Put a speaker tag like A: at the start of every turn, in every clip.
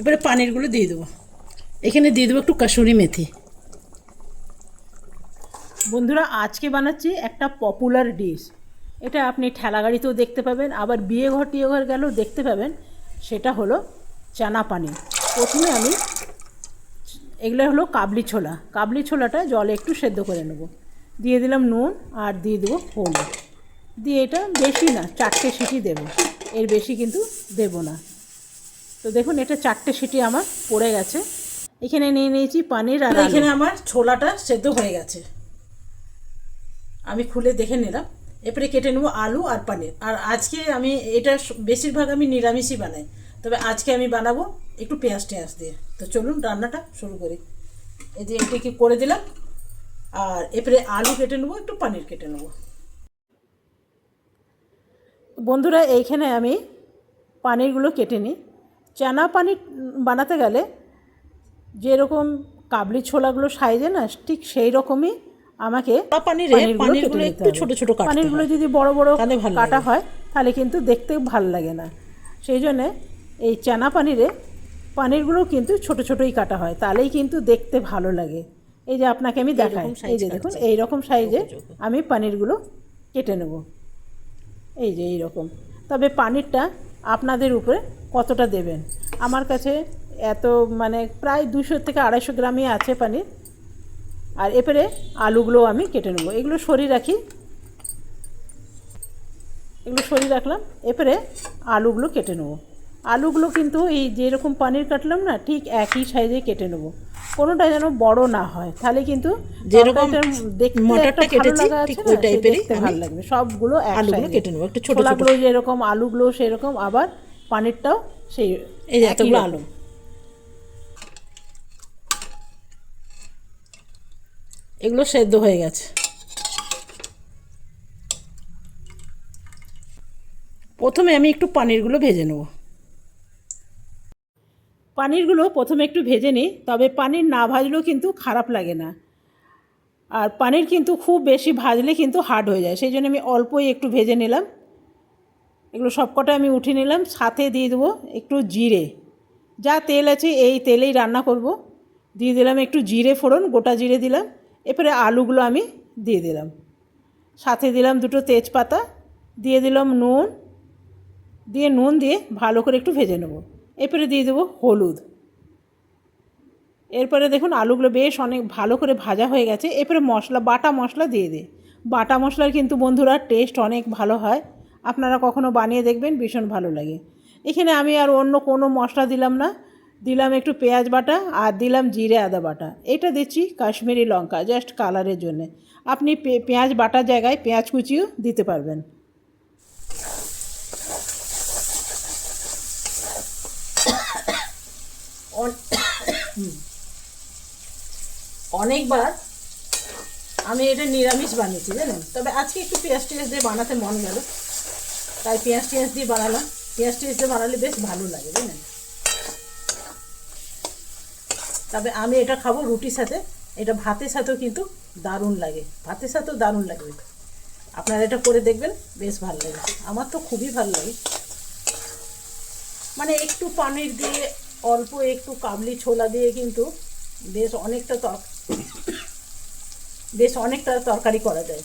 A: এবারে পানিরগুলো দিয়ে দেবো। এখানে দিয়ে দেবো একটু কাসুরি মেথি। বন্ধুরা, আজকে বানাচ্ছি একটা পপুলার ডিশ এটা আপনি ঠেলা গাড়িতেও দেখতে পাবেন, আবার বিয়ে ঘর, টিয়ে ঘর গেলেও দেখতে পাবেন। সেটা হলো চানা পানি প্রথমে আমি এগুলো হলো কাবলি ছোলা। কাবলি ছোলাটা জলে একটু সেদ্ধ করে নেব। দিয়ে দিলাম নুন আর দিয়ে দেবো হলুদ। দিয়ে এটা বেশি না, চারটে সিটি দেবো। এর বেশি কিন্তু দেব না। তো দেখুন এটা চারটে সিটি আমার পড়ে গেছে। এখানে নিয়ে নিয়েছি পানির আর এখানে আমার ছোলাটা সেদ্ধ হয়ে গেছে। আমি খুলে দেখে নিলাম। এরপরে কেটে নেব আলু আর পানির। আর আজকে আমি এটা বেশিরভাগ আমি নিরামিষই বানাই। তবে আজকে আমি বানাবো একটু পেঁয়াজ টেঁয়াজ দিয়ে। তো চলুন রান্নাটা শুরু করি। এই যে এটাকে করে দিলাম। আর এরপরে আলু কেটে নেব একটু পানির কেটে নেব। বন্ধুরা এইখানে আমি পানিরগুলো কেটে নিই। চানা পানির বানাতে গেলে যেরকম কাবলি ছোলাগুলো সাইজে না ঠিক সেই রকমই আমাকে পানিরগুলো একটু ছোট ছোট পানিরগুলো যদি বড় বড় কাটা হয় তাহলে কিন্তু দেখতে ভালো লাগে না। সেই জন্যে এই চানা পানিরে পানিরগুলো কিন্তু ছোট ছোটই কাটা হয় তাহলেই কিন্তু দেখতে ভালো লাগে। এই যে আপনাকে আমি দেখাই এই যে দেখুন এই রকম সাইজে আমি পানিরগুলো কেটে নেব। এই যে এই রকম তবে পানিরটা আপনাদের উপরে কতটা দেবেন? আমার কাছে এত মানে প্রায় দুশো থেকে আড়াইশো গ্রামই আছে পানির। আর এপরে আলুগুলো আমি কেটে নেব। এগুলো সরিয়ে রাখি। এগুলো সরিয়ে রাখলাম। এপরে আলুগুলো কেটে নেব। আলুগুলো কিন্তু এই যেরকম পানির কাটলাম না, ঠিক একই সাইজে কেটে নেব। কোনোটা যেন বড় না হয়। তাহলে কিন্তু
B: যেরকম মটরটা কেটেছি, ঠিক ওই টাইপেরই
A: ভালো লাগবে। সবগুলো
B: আলুগুলো কেটে নেব, একটু ছোট ছোট।
A: যেরকম আলুগুলো সেরকম আবার পানিরটাও সেই
B: এই যে এতগুলো আলু এগুলো সেদ্ধ হয়ে গেছে।
A: প্রথমে আমি একটু পানিরগুলো ভেজে নেব। পানিরগুলো প্রথমে একটু ভেজে নিই, তবে পানির না ভাজলেও কিন্তু খারাপ লাগে না। আর পানির কিন্তু খুব বেশি ভাজলে কিন্তু হার্ড হয়ে যায়, সেই জন্য আমি অল্পই একটু ভেজে নিলাম। এগুলো সবকটা আমি উঠিয়ে নিলাম, সাথে দিয়ে দেবো একটু জিরে। যা তেল আছে এই তেলেই রান্না করব। দিয়ে দিলাম একটু জিরে ফোড়ন, গোটা জিরে দিলাম, এরপরে আলুগুলো আমি দিয়ে দিলাম। সাথে দিলাম দুটো তেজপাতা, দিয়ে দিলাম নুন, দিয়ে নুন দিয়ে ভালো করে একটু ভেজে নেব। এরপরে দিয়ে দেবো হলুদ। এরপরে দেখুন আলুগুলো বেশ অনেক ভালো করে ভাজা হয়ে গেছে। এরপরে মশলা, বাটা মশলা দিয়ে দিই। বাটা মশলার কিন্তু বন্ধুরা টেস্ট অনেক ভালো হয়। আপনারা কখনো বানিয়ে দেখবেন, ভীষণ ভালো লাগে। এখানে আমি আর অন্য কোনো মশলা দিলাম না। দিলাম একটু পেঁয়াজ বাটা আর দিলাম জিরে আদা বাটা। এটা দিচ্ছি কাশ্মীরি লঙ্কা জাস্ট কালারের জন্যে। আপনি পেঁয়াজ বাটার জায়গায় পেঁয়াজ কুচিও দিতে পারবেন। অনেকবার আমি এটা নিরামিষ বানিয়েছি, জানেন? তবে আজকে একটু পেঁয়াজ টিয়াজ দিয়ে বানাতে মন গেল। তাই পেঁয়াজ টিয়াজ দিয়ে বানালাম। পেঁয়াজ টিয়াজ দিয়ে বানালে বেশ ভালো লাগে, জানেন? তবে আমি এটা খাব রুটির সাথে। এটা ভাতের সাথেও কিন্তু দারুণ লাগে। ভাতের সাথেও দারুণ লাগবে আপনারা এটা করে দেখবেন, বেশ ভালো লাগে। আমার তো খুবই ভালো লাগে। মানে একটু পানির দিয়ে, অল্প একটু কাবলি ছোলা দিয়ে কিন্তু বেশ অনেকটা বেশ অনেকটা তরকারি করা যায়।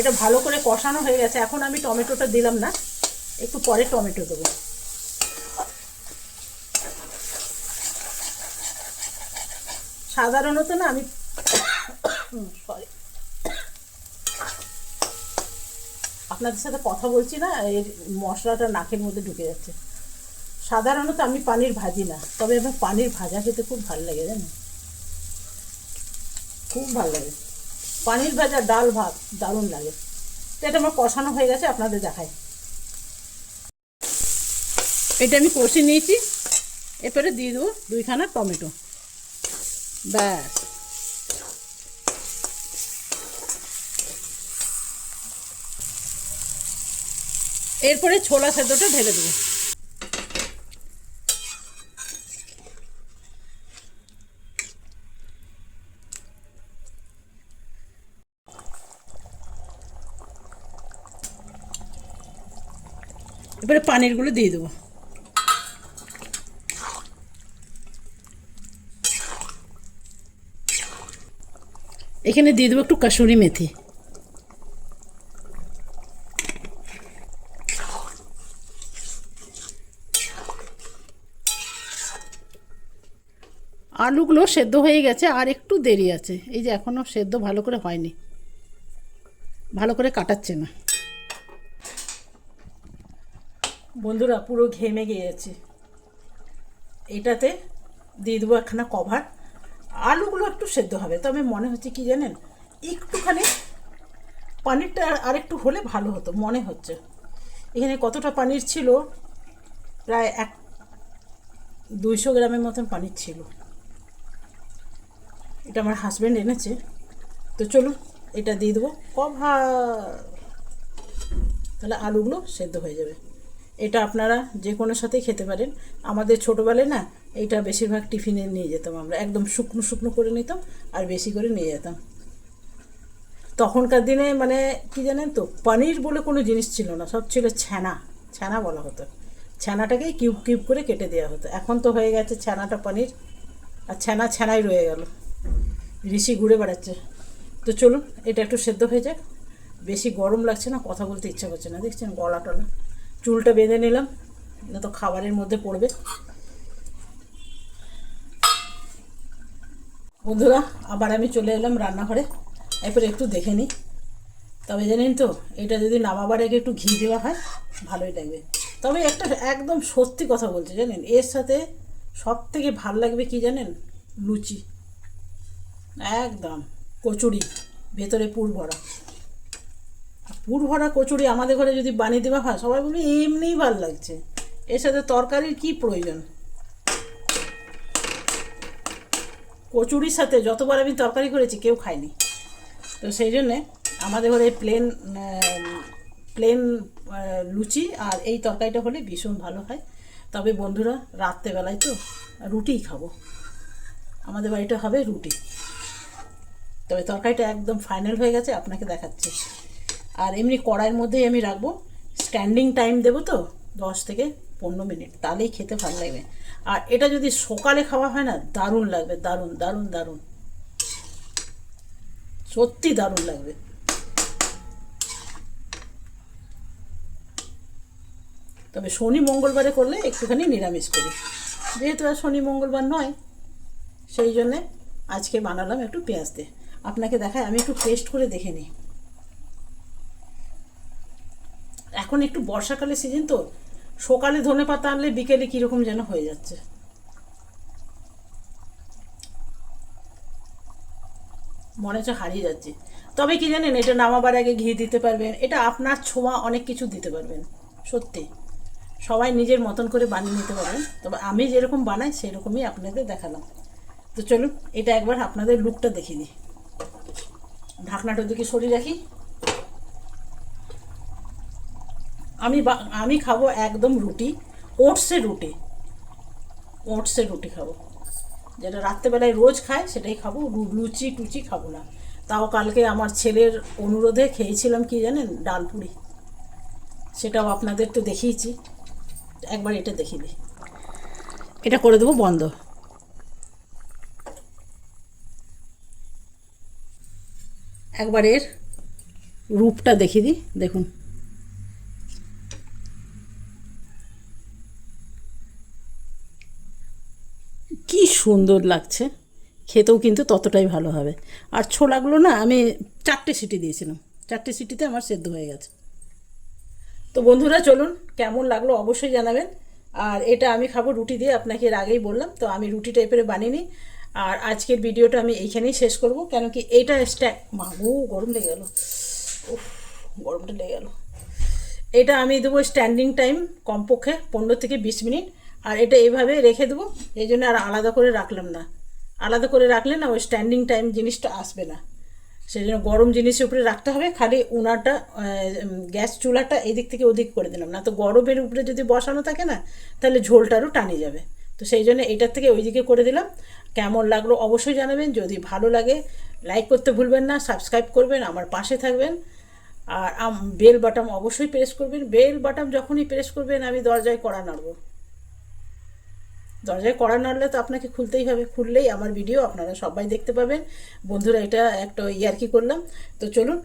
A: এটা ভালো করে কষানো হয়ে গেছে। এখন আমি টমেটোটা দিলাম না। একটু পরে টমেটো দেবো। সাধারণত না আমি সরি আপনাদের সাথে কথা বলছি না, এর মশলাটা নাকের মধ্যে ঢুকে যাচ্ছে। সাধারণত আমি পানির ভাজি না, তবে আমার পানির ভাজা খেতে খুব ভালো লাগে জানেন খুব ভালো লাগে। পানির ভাজা, ডাল ভাত দারুণ লাগে। তো এটা আমার কষানো হয়ে গেছে, আপনাদের দেখায় এটা আমি কষে নিয়েছি, এরপরে দিয়ে দেবো দুইখানা টমেটো। ব্যাস। এরপরে ছোলা সেদ্ধটা ঢেলে দেবো।
B: এবারে পানিরগুলো দিয়ে দেবো। এখানে দিয়ে দেবো একটু কাসুরি মেথি। আলুগুলো সেদ্ধ হয়ে গেছে, আর একটু দেরি আছে। এই যে এখনও সেদ্ধ ভালো করে হয়নি। ভালো করে কাটাচ্ছে না।
A: বন্ধুরা, পুরো ঘেমে গিয়েছে। এটাতে দিয়ে দেবো একখানা কভার আলুগুলো একটু সেদ্ধ হবে, তবে মনে হচ্ছে কি জানেন? একটুখানি পানিরটা আর- একটু হলে ভালো হতো, মনে হচ্ছে। এখানে কতটা পানির ছিল? প্রায় এক দুইশো গ্রামের মতন পানির ছিল। এটা আমার হাজব্যান্ড এনেছে। তো চলুন, এটা দিয়ে দেবো কভার তাহলে আলুগুলো সেদ্ধ হয়ে যাবে। এটা আপনারা যে কোনো সাথেই খেতে পারেন। আমাদের ছোটোবেলায় না এটা বেশিরভাগ টিফিনে নিয়ে যেতাম আমরা। একদম শুকনো শুকনো করে নিতাম আর বেশি করে নিয়ে যেতাম। তখনকার দিনে মানে কি জানেন তো, পনির বলে কোনো জিনিস ছিল না, সব ছিল ছানা। ছানা বলা হতো। ছানাটাকেই কিউব কিউব করে কেটে দেওয়া হতো। এখন তো হয়ে গেছে ছানাটা পনির আর ছানা ছানাই রয়ে গেল। ঋষি ঘুরে বেড়াচ্ছে। তো চলুন, এটা একটু সেদ্ধ হয়ে যাক। বেশি গরম লাগছে না, কথা বলতে ইচ্ছা করছে না। দেখছেন গলা টলা চুলটা বেঁধে নিলাম। না তো খাবারের মধ্যে পড়বে। বন্ধুরা, আবার আমি চলে এলাম রান্নাঘরে। এরপর একটু দেখে নিই। তবে জানেন তো, এটা যদি নামাবার আগে একটু ঘি দেওয়া হয়, ভালোই লাগবে। তবে একটা একদম সত্যি কথা বলছি, জানেন? এর সাথে সব থেকে ভালো লাগবে কি জানেন? লুচি। একদম। কচুরি, ভেতরে পুর ভরা। পুর ভরা কচুরি আমাদের ঘরে যদি বানিয়ে দেওয়া হয়, সবাই বলবে এমনিই ভালো লাগছে। এর সাথে তরকারির কি প্রয়োজন? কচুরির সাথে যতবার আমি তরকারি করেছি, কেউ খায়নি। তো সেই জন্যে আমাদের ঘরে প্লেন প্লেন লুচি আর এই তরকারিটা হলে ভীষণ ভালো হয়। তবে বন্ধুরা, রাত্রেবেলায় তো রুটিই খাব। আমাদের বাড়িটা হবে রুটি। তবে তরকারিটা একদম ফাইনাল হয়ে গেছে, আপনাকে দেখাচ্ছি। আর এমনি কড়াইয়ের মধ্যেই আমি রাখব। স্ট্যান্ডিং টাইম দেবো তো, দশ থেকে পনেরো মিনিট। তাহলেই খেতে ভালো লাগবে। আর এটা যদি সকালে খাওয়া হয় না, দারুণ লাগবে, দারুণ দারুণ দারুণ। সত্যি দারুণ লাগবে। তবে শনি মঙ্গলবারে করলে একটুখানি নিরামিষ করি। যেহেতু আর শনি মঙ্গলবার নয়, সেই জন্যে আজকে বানালাম একটু পেঁয়াজ দিয়ে। আপনাকে দেখায়, আমি একটু টেস্ট করে দেখে নিই। এখন একটু বর্ষাকালের সিজন তো, সকালে ধনে পাতা আনলে বিকেলে কীরকম যেন হয়ে যাচ্ছে। মনে হচ্ছে হারিয়ে যাচ্ছে। তবে কি জানেন, এটা নামাবার আগে ঘি দিতে পারবেন, এটা আপনার ছোঁয়া অনেক কিছু দিতে পারবেন, সত্যি। সবাই নিজের মতন করে বানিয়ে নিতে পারবেন, তবে আমি যেরকম বানাই সেরকমই আপনাদের দেখালাম। তো চলুন, এটা একবার আপনাদের লুকটা দেখিয়ে দিই। ঢাকনাটার দিকে সরিয়ে রাখি। আমি আমি খাব একদম রুটি ওটসের রুটি। ওটসের রুটি খাব। যেটা রাত্রেবেলায় রোজ খায় সেটাই খাব। লুচি টুচি খাব না। তাও কালকে আমার ছেলের অনুরোধে খেয়েছিলাম কি জানেন? ডাল পুরি। সেটাও আপনাদের তো দেখিয়েছি। একবার এটা দেখিয়ে দিই
B: এটা করে দেবো, বন্ধ।
A: একবার এর রূপটা দেখিয়ে দিই, দেখুন। কি সুন্দর লাগছে। খেতেও কিন্তু ততটাই ভালো হবে। আর ছোলাগুলো না, আমি চারটে সিটি দিয়েছিলাম। চারটে সিটিতে আমার সেদ্ধ হয়ে গেছে। তো বন্ধুরা, চলুন, কেমন লাগল অবশ্যই জানাবেন। আর এটা আমি খাব রুটি দিয়ে, আপনাকে এর আগেই বললাম। তো আমি রুটি টাইপের বানিয়ে নিই। আর আজকের ভিডিওটা আমি এইখানেই শেষ করব। কেন কি এইটা স্ট্যাক মাগো গরম লেগে গেল। গরমটা লেগে গেল। এটা আমি দেবো স্ট্যান্ডিং টাইম কমপক্ষে পনেরো থেকে বিশ মিনিট। আর এটা এইভাবে রেখে দেবো, এই জন্য আর আলাদা করে রাখলাম না। আলাদা করে রাখলে না ওই স্ট্যান্ডিং টাইম জিনিসটা আসবে না। সেই জন্য গরম জিনিসের উপরে রাখতে হবে, খালি উনারটা গ্যাস চুলাটা এদিক থেকে ওদিক করে দিলাম। না তো গরমের উপরে যদি বসানো থাকে না, তাহলে ঝোলটারও টানে যাবে। তো সেই জন্য এটার থেকে ওইদিকে করে দিলাম। কেমন লাগল অবশ্যই জানাবেন। যদি ভালো লাগে লাইক করতে ভুলবেন না সাবস্ক্রাইব করবেন, আমার পাশে থাকবেন। আর বেল বাটন অবশ্যই প্রেস করবেন। বেল বাটন যখনই প্রেস করবেন, আমি দরজায় কড়া নাড়ব। দরজায় কড়া নাড়লে তো আপনাকে খুলতেই হবে। খুললেই আমার ভিডিও আপনারা সবাই দেখতে পাবেন। বন্ধুরা, এটা একটা ইয়ার্কি করলাম। তো চলুন,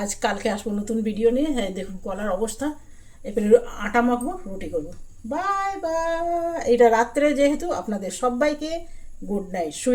A: আজ কালকে আসব নতুন ভিডিও নিয়ে। হ্যাঁ দেখুন কলার অবস্থা। এরপরে আটা মাখবো, রুটি করব। বাই বাই এটা রাত্রে যেহেতু আপনাদের সবাইকে গুড নাইট সুইট